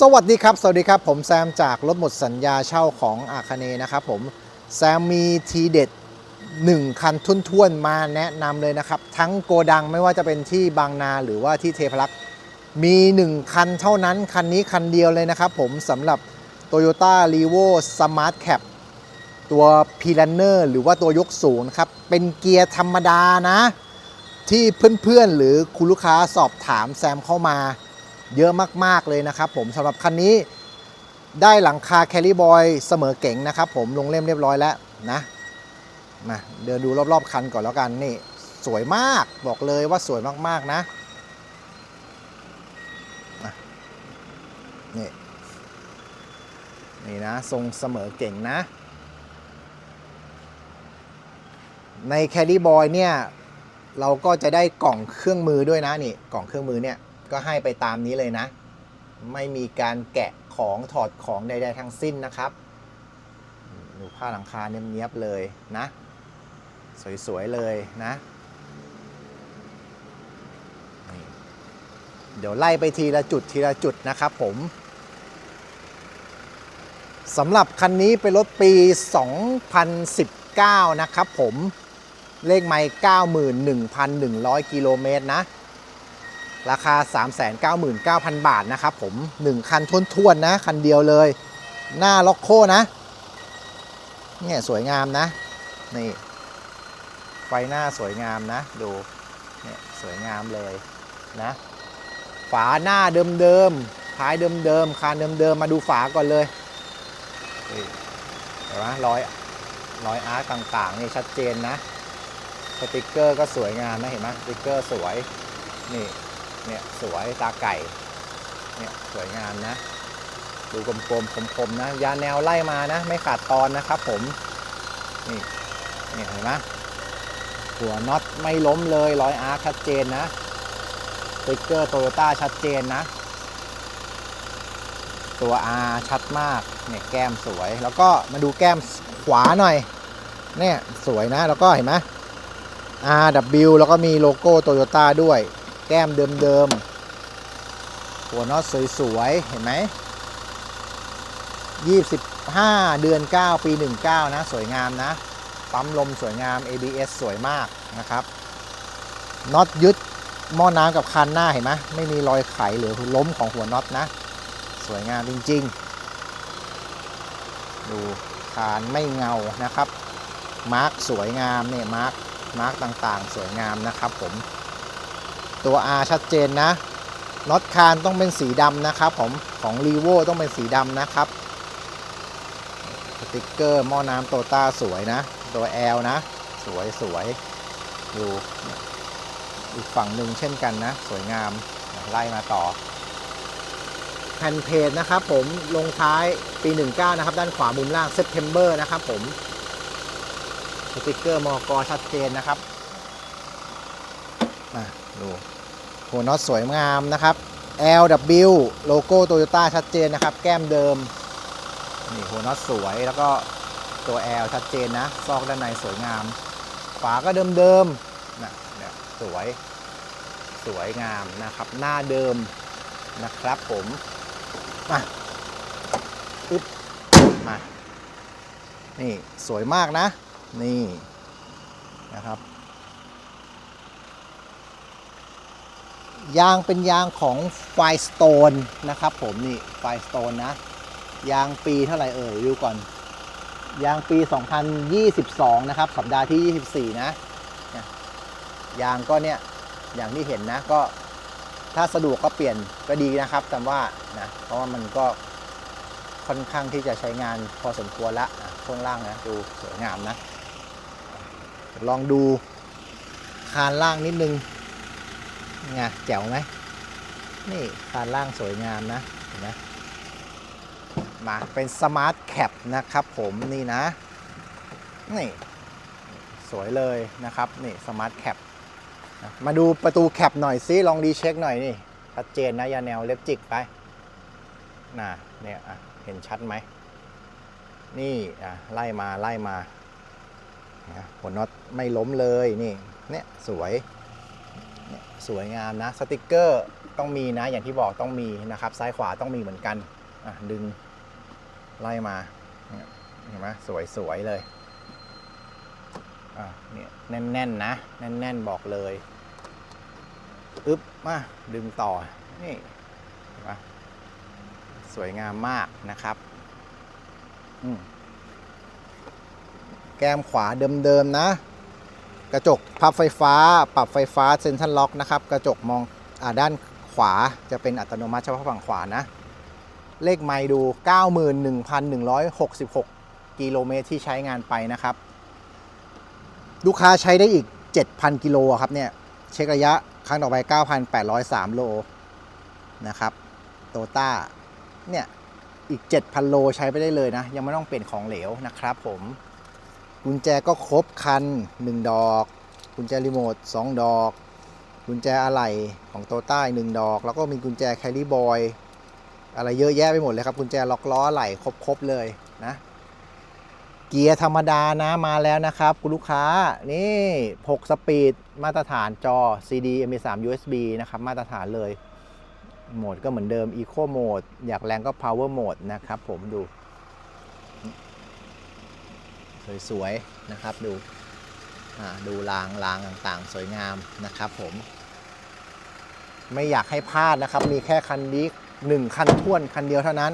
สวัสดีครับ สวัสดีครับ ผมแซมจากรถหมดสัญญาเช่าของอาคเนนะครับผม แซมมีทีเด็ด 1 คันทุ่นๆ มาแนะนำเลยนะครับ ทั้งโกดังไม่ว่าจะเป็นที่บางนาหรือว่าที่เทพรักษ์มี 1 คันเท่านั้น คันนี้คันเดียวเลยนะครับผมสำหรับ Toyota r e v o Smart Cap ตัว p l a n n e r หรือว่าตัวยกสูงครับ เป็นเกียร์ธรรมดานะ ที่เพื่อนๆ หรือคุณลูกค้าสอบถามแซมเข้ามา เยอะมากๆเลยนะครับผมสำหรับคันนี้ได้หลังคาแคลรี่บอยเสมอเก๋งนะครับผมลงเล่มเรียบร้อยแล้วนะมาเดินดูรอบๆคันก่อนแล้วกันนี่สวยมากบอกเลยว่าสวยมากๆนะอะนี่นี่นะทรงเสมอเก่งนะ ในแคลรี่บอยเนี่ย เราก็จะได้กล่องเครื่องมือด้วยนะนี่กล่องเครื่องมือเนี่ย ก็ให้ไปตามนี้เลยนะ ไม่มีการแกะของถอดของใด ๆ ทั้งสิ้นนะครับดูผ้าหลังคาเนียบๆเลยนะ สวย ๆ เลยนะเดี๋ยวไล่ไปทีละจุดทีละจุดนะครับผมสำหรับคันนี้เป็นรถปี 2019 นะครับผม เลขไมล์91,100 กิโลเมตรนะ ราคา 399,000 บาทนะครับผม 1 คันท้วนๆนะ คันเดียวเลย หน้าล็อกโคนะ เนี่ยสวยงามนะ นี่ ไฟหน้าสวยงามนะ ดู เนี่ยสวยงามเลยนะ ฝาหน้าเดิมๆ ท้ายเดิมๆคานเดิมๆ มาดูฝาก่อนเลยเห็นไหมรอยรอยอาร์ตต่างๆ นี่ชัดเจนนะ สติกเกอร์ก็สวยงามนะเห็นไหมสติกเกอร์สวย นี่ เนี่ยสวยตาไก่เนี่ยสวยงามนะ ดูกลมๆคมๆนะยาแนวไล่มานะ ไม่ขาดตอนนะครับผม นี่นี่เห็นไหมหัวน็อตไม่ล้มเลยร้อยอาร์ชัดเจนนะสติ๊กเกอร์โตโยต้าชัดเจนนะ ตัว R ชัดมากเนี่ยแก้มสวย แล้วก็มาดูแก้มขวาหน่อยเนี่ยสวยนะ แล้วก็เห็นไหม RW แล้วก็มีโลโก้โตโยต้าด้วย แก้มเดิมๆ หัวน็อตสวยๆ เห็นไหม 25 เดือน 9 ปี 19 นะ สวยงามนะ ปั๊มลมสวยงาม ABS สวยมากนะครับน็อตยึดหม้อน้ำกับคันหน้าเห็นไหมไม่มีรอยไขหรือล้มของหัวน็อตนะ สวยงามจริงๆ ดูคานไม่เงานะครับ มาร์กสวยงามเนี่ยมาร์กมาร์กต่างๆ สวยงามนะครับผม ตัว R ชัดเจนนะน็อตคานต้องเป็นสีดำนะครับผมของ r e v o ต้องเป็นสีดำนะครับสติกเกอร์หม้อน้ำโตต้าสวยนะ ตัว L นะ สวยสวยดูอีกฝั่งหนึ่งเช่นกันนะ สวยงามไล่มาต่อแผ่นเพจนะครับผมลงท้ายปี 19 นะครับ ด้านขวามุมล่าง September นะครับผมสติกเกอร์มอกอชัดเจนนะครับมาดู หัวน็อตสวยงามนะครับ LW โลโก้โตโยต้าชัดเจนนะครับ แก้มเดิม นี่หัวน็อตสวยแล้วก็ตัว L ชัดเจนนะ ซอกด้านในสวยงาม ฝาก็เดิมๆนะเนี่ยสวยสวยงามนะครับ หน้าเดิมนะครับผมมาอึ๊บมานี่สวยมากนะ นี่นะครับ ยางเป็นยางของไฟสโตนนะครับผมนี่ไฟสโตนนะ ยางปีเท่าไหร่เอ่ยดูก่อน ยางปี 2022 นะครับ สัปดาห์ที่ 24 นะ ยางก็เนี่ย อย่างที่เห็นนะก็ถ้าสะดวกก็เปลี่ยนก็ดีนะครับ แต่ว่านะเพราะว่ามันก็ค่อนข้างที่จะใช้งานพอสมควรละอะช่วงล่างนะดูสวยงามนะ ลองดูคานล่างนิดนึง ไงแจ๋วไหมนี่คานล่างสวยงามนะเห็นไหมมาเป็นสมาร์ทแคปนะครับผมนี่นะ นี่ สวยเลยนะครับ นี่สมาร์ทแคปมาดูประตูแคปหน่อยซิลองดีเช็คหน่อยนี่ชัดเจนนะยาแนวเล็บจิกไปน่ะเนี่ยเห็นชัดไหม นี่อะไล่มาไล่มาหัวน็อตไม่ล้มเลยนี่เนี่ยสวย สวยงามนะสติกเกอร์ต้องมีนะอย่างที่บอกต้องมีนะครับ ซ้ายขวาต้องมีเหมือนกันดึงไล่มาเห็นไหมสวยสวยๆเลยเนี่ยแน่นๆนะ แน่นๆบอกเลยอึ๊บมาดึงต่อนี่เห็นไหมสวยงามมากนะครับอืแก้มขวาเดิมๆนะ กระจกพับไฟฟ้า ปรับไฟฟ้าเซ็นทรัลล็อกนะครับ กระจกมองอด้านขวาจะเป็นอัตโนมัติเฉพาะฝั่งขวานะ เลขไมล์ดู 91,166 กิโลเมตรที่ใช้งานไปนะครับ ลูกค้าใช้ได้อีก 7,000 กิโลครับเนี่ย เช็คระยะครั้งต่อไป 9,803 โลนะครับโตต้าเนี่ย อีก 7,000 โลใช้ไปได้เลยนะ ยังไม่ต้องเปลี่ยนของเหลวนะครับผม กุญแจก็ครบคัน 1 ดอก กุญแจรีโมท2 ดอก กุญแจอะไหล่ของโตต้าหนึ่งดอก แล้วก็มีกุญแจแคลรี่บอยอะไรเยอะแยะไปหมดเลยครับกุญแจล็อกล้ออะไหล่ครบๆเลยนะ เกียร์ธรรมดานะมาแล้วนะครับ คุณลูกค้านี่ 6 สปีดมาตรฐานจอ CD M3 USB นะครับ มาตรฐานเลยโหมดก็เหมือนเดิม Eco Mode อยากแรงก็ Power Mode นะครับผมดู สวยๆนะครับดูดูรางรางต่างๆ สวยงามนะครับผม ไม่อยากให้พลาดนะครับ มีแค่คันนี้หนึ่งคันท้วนคันเดียวเท่านั้น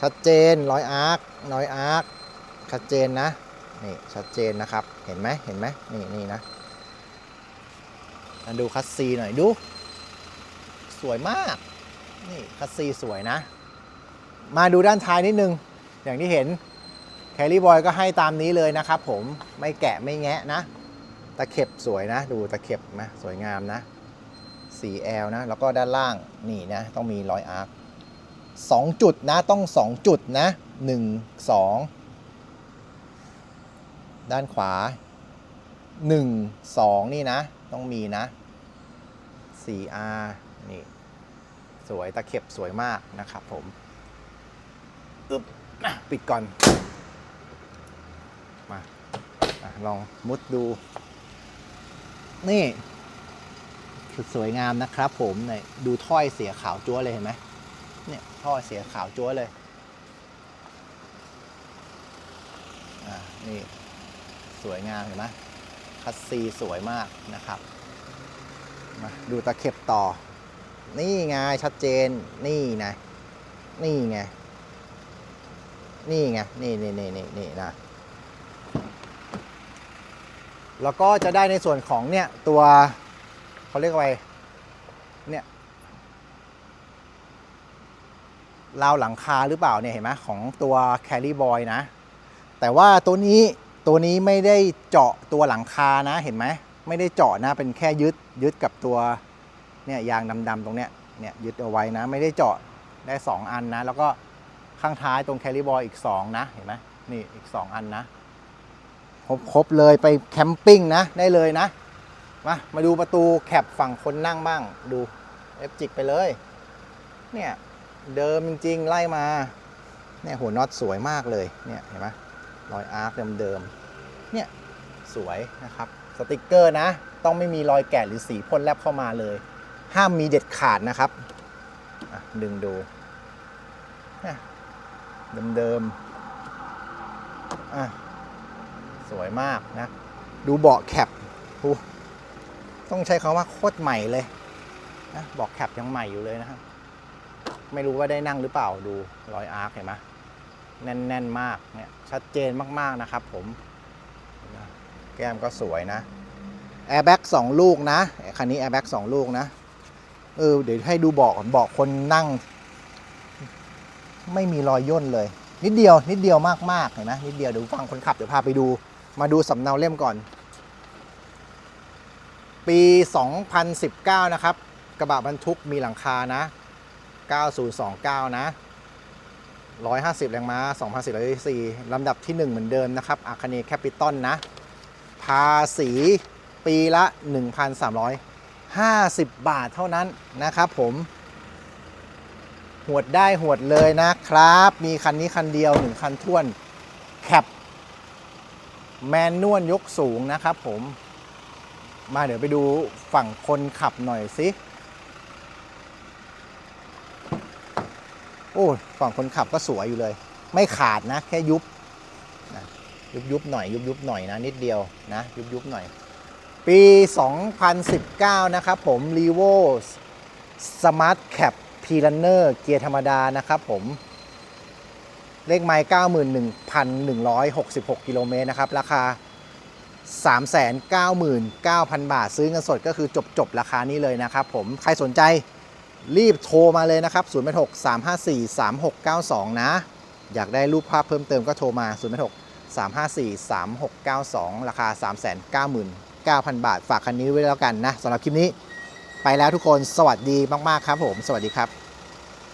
ชัดเจนร้อยอาร์คร้อยอาร์คชัดเจนนะนี่ชัดเจนนะครับเห็นไหมเห็นไหมนี่นี่นะมาดูคัสซีหน่อยดู สวยมากนี่คัสซีสวยนะ มาดูด้านท้ายนิดนึง อย่างที่เห็น แคลรี่บอยก็ให้ตามนี้เลยนะครับผมไม่แกะไม่แงะนะ ตะเข็บสวยนะ ดูตะเข็บนะสวยงามนะ 4L นะ แล้วก็ด้านล่างนี่นะ ต้องมีรอยอาร์คสองจุดนะต้อง 2 จุดนะ 1 2 ด้านขวา 1 2 นี่นะ ต้องมีนะ 4R นี่ สวยตะเข็บสวยมากนะครับผมอึ๊บปิดก่อน ลองมุดดู นี่สวยงามนะครับผมเนี่ยดูถ้อยเสียขาวจัวเลยเห็นไหมเนี่ยท่อเสียขาวจัวเลยอ่านี่สวยงามเห็นไหมคัสซีสวยมากนะครับมาดูตะเข็บต่อ นี่ไงชัดเจนนี่ไงนี่ไงนี่ไงนี่นี่นี่นี่นี่นะ แล้วก็จะได้ในส่วนของเนี่ยตัวเขาเรียกว่าไรเนี่ยราวหลังคาหรือเปล่าเนี่ยเห็นไหมของตัว Carry Boy นะ แต่ว่าตัวนี้ตัวนี้ไม่ได้เจาะตัวหลังคานะเห็นไหมไม่ได้เจาะนะเป็นแค่ยึดยึดกับตัวเนี่ยยางดำๆตรงเนี้ยเนี่ยยึดเอาไว้นะ ไม่ได้เจาะได้ 2 อันนะ แล้วก็ข้างท้ายตรง Carry Boy อีก 2 นะ เห็นไหมนี่อีก 2 อันนะ ครบครบเลยไปแคมปิ้งนะได้เลยนะ มามาดูประตูแคปฝั่งคนนั่งบ้างดูเอฟจิกไปเลย เนี่ยเดิมจริงๆ ไล่มาเนี่ยหัวน็อตสวยมากเลยเนี่ยเห็นไหมรอยอาร์คเดิมๆเนี่ยสวยนะครับสติกเกอร์นะ ต้องไม่มีรอยแกะหรือสีพ่นแลบเข้ามาเลย ห้ามมีเด็ดขาดนะครับดึงดูเนี่ยเดิมๆอะ สวยมากนะ ดูเบาะแคปต้องใช้คำว่าโคตรใหม่เลยนะเบาะแคปยังใหม่อยู่เลยนะครับ ไม่รู้ว่าได้นั่งหรือเปล่าดูรอยอาร์คเห็นไหมแน่นๆมากเนี่ยชัดเจนมากๆนะครับผมแก้มก็สวยนะแอร์แบ็กสองลูกนะคันนี้แอร์แบ็กสองลูกนะเออเดี๋ยวให้ดูเบาะก่อนเบาะคนนั่ง ไม่มีรอยย่นเลย นิดเดียว นิดเดียวมากๆเห็นไหมนิดเดียวเดี๋ยวฟังคนขับเดี๋ยวพาไปดู มาดูสำเนาเล่มก่อน ปี 2019 นะครับ กระบะบรรทุกมีหลังคานะ 9029 นะ 150 แรงม้า2,404ลำดับที่ 1 เหมือนเดิมนะครับอาคาเนแคปิตอลนะ ภาษีปีละ 1,350 บาทเท่านั้นนะครับผมหวดได้หวดเลยนะครับ มีคันนี้คันเดียวหนึ่งคันท้วนแคป แมนนวลยกสูงนะครับผมมาเดี๋ยวไปดูฝั่งคนขับหน่อยสิโอ้ฝั่งคนขับก็สวยอยู่เลย ไม่ขาดนะ แค่ยุบนะยุบยุบหน่อยยุบยุบหน่อยนะ นิดเดียวนะยุบยุบหน่อย ปี 2019 นะครับผม r e v o Smart Cap p l a n n e r เกียร์ธรรมดานะครับผม เลขไมล์91,166 กิโลเมตรนะครับ ราคา 399,000 บาท ซื้อเงินสดก็คือจบจบราคานี้เลยนะครับผม ใครสนใจรีบโทรมาเลยนะครับ 086 354 3692 นะ อยากได้รูปภาพเพิ่มเติมก็โทรมา 086 354 3692 ราคา 399,000 บาท ฝากคันนี้ไว้แล้วกันนะสำหรับคลิปนี้ไปแล้วทุกคนสวัสดีมาก ๆ ครับผม สวัสดีครับ